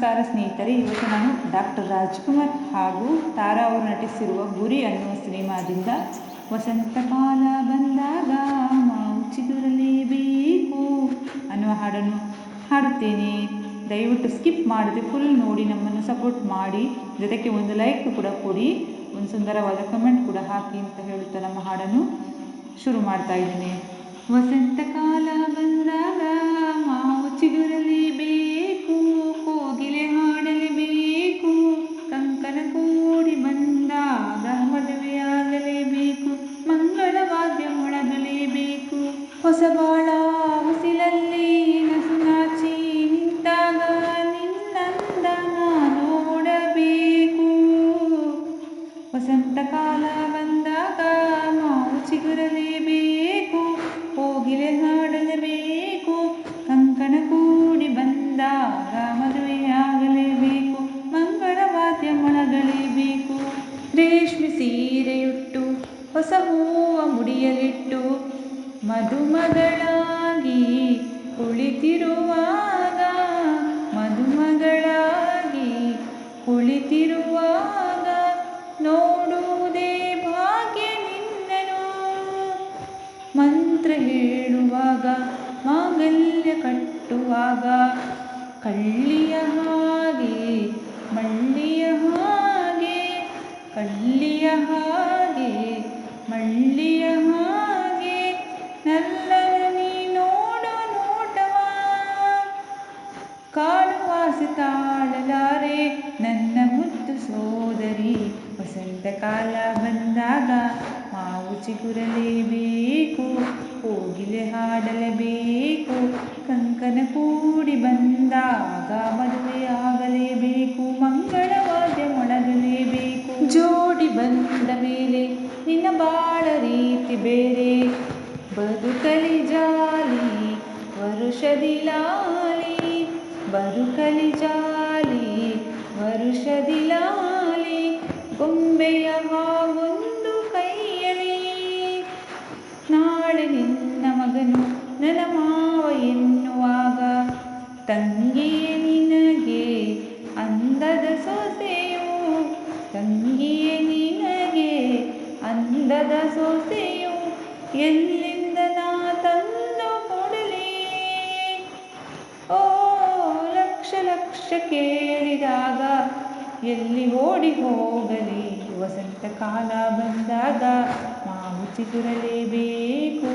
ನಮಸ್ಕಾರ ಸ್ನೇಹಿತರೆ, ಇವತ್ತು ನಾನು ಡಾಕ್ಟರ್ ರಾಜ್ಕುಮಾರ್ ಹಾಗೂ ತಾರಾ ಅವರು ನಟಿಸಿರುವ ಗುರಿ ಅನ್ನುವ ಸಿನಿಮಾದಿಂದ ವಸಂತಕಾಲ ಬಂದಾಗ ಮಾವು ಚಿಗುರಲೇಬೇಕು ಅನ್ನುವ ಹಾಡನ್ನು ಹಾಡುತ್ತೇನೆ. ದಯವಿಟ್ಟು ಸ್ಕಿಪ್ ಮಾಡದೆ ಫುಲ್ ನೋಡಿ, ನಮ್ಮನ್ನು ಸಪೋರ್ಟ್ ಮಾಡಿ. ಜೊತೆಗೆ ಒಂದು ಲೈಕ್ ಕೂಡ ಕೊಡಿ, ಒಂದು ಸುಂದರವಾದ ಕಮೆಂಟ್ ಕೂಡ ಹಾಕಿ ಅಂತ ಹೇಳುತ್ತಾ ನಮ್ಮ ಹಾಡನ್ನು ಶುರು ಮಾಡ್ತಾ ಇದ್ದೇನೆ. ವಸಂತಕಾಲ ಬಂದಾಗ ಮಾವು ಚಿಗುರಲೇಬೇಕು ವಸಂತಕಾಲ ಬಂದಾಗ ಮಾವು ಚಿಗುರಲೇಬೇಕು ಕೋಗಿಲೆ ಹಾಡಲೇಬೇಕು, ಕಂಕಣ ಕೂಡಿ ಬಂದಾಗ ಮದುವೆಯಾಗಲೇಬೇಕು, ಮಂಗಳ ವಾದ್ಯ ಮೊಳಗಲೇಬೇಕು. ರೇಷ್ಮೆ ಸೀರೆಯುಟ್ಟು, ಹೊಸ ಹೂವ ಮುಡಿಯಲಿಟ್ಟು, ಮದುಮಗಳಾಗಿ ಕುಳಿತಿರುವಾಗ ಮದುಮಗಳಾಗಿ ಕುಳಿತಿರುವಾಗ ಮಂತ್ರ ಹೇಳುವಾಗ, ಮಾಂಗಲ್ಯ ಕಟ್ಟುವಾಗ, ಕಳ್ಳಿಯ ಹಾಗೆ, ಮಳ್ಳಿಯ ಹಾಗೆ, ಕಳ್ಳಿಯ ಹಾಗೆ, ಮಳ್ಳಿಯ ಹಾಗೆ, ನಲ್ಲರ ನೀ ನೋಡು ನೋಟವ ಕಾಡುವಾಸಿ ತಾಳಲಾರೆ, ನನ್ನ ಮುದ್ದು ಸೋದರಿ ವಸಂತ ಕಾಲ ಬಂದಾಗ ಚಿಗುರಲೇಬೇಕು. ಕೋಗಿಲೆ ಹಾಡಲೇಬೇಕು ಕಂಕನ ಕೂಡಿ ಬಂದಾಗ ಮದುವೆಯಾಗಲೇಬೇಕು ಮಂಗಳವಾದ್ಯ ಮೊಳಗಲೇಬೇಕು ಜೋಡಿ ಬಂದ ಮೇಲೆ ನಿನ್ನ ಬಾಳ ರೀತಿ ಬೇರೆ. ಬದುಕಲಿ ಜಾಲಿ, ವರುಷದಿ ಲಾಲಿ. ಬದುಕಲಿ ಜಾಲಿ, ವರುಷದಿ ಲಾಲಿ. ನನ್ನ ಮಾವ ಎನ್ನುವಾಗ, ತಂಗಿಯೇ ನಿನಗೆ ಅಂದದ ಸೊಸೆಯು, ತಂಗಿಯೇ ನಿನಗೆ ಅಂದದ ಸೊಸೆಯು, ಎಲ್ಲಿಂದ ನಾ ತಂದು ಕೊಡಲಿ? ಓ, ಲಕ್ಷ ಲಕ್ಷ ಕೇಳಿದಾಗ, ಎಲ್ಲಿ ಓಡಿ ಹೋಗಲಿ? ವಸಂತ ಕಾಲ ಬಂದಾಗ ಮಾವು ಚಿಗುರಲೇಬೇಕು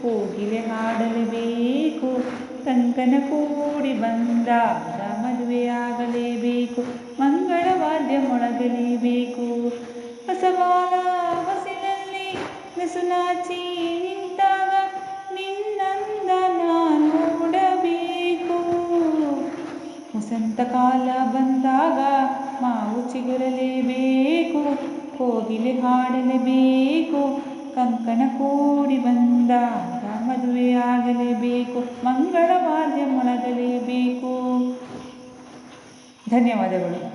ಕೋಗಿಲೆ ಹಾಡಲೇಬೇಕು ಕಂಕನ ಕೂಡಿ ಬಂದಾಗ ಮದುವೆಯಾಗಲೇಬೇಕು ಮಂಗಳ ವಾದ್ಯ ಮೊಳಗಲೇಬೇಕು ಹೊಸವಾದ ಹೊಸಿನಲ್ಲಿ ನಸು ನಾಚಿ ನಿಂತಾಗ ನಿನ್ನಂದ ನಾನು ನೋಡಬೇಕು ವಸಂತ ಕಾಲ ಬಂದಾಗ ಮಾವು ಚಿಗುರಲೇಬೇಕು ಕೋಗಿಲೆ ಹಾಡಲೇಬೇಕು ಕಂಕಣ ಕೂಡಿ ಬಂದಾಗ ಮದುವೆಯಾಗಲೇಬೇಕು ಮಂಗಳ ವಾದ್ಯ ಮೊಳಗಲೇಬೇಕು ಧನ್ಯವಾದಗಳು.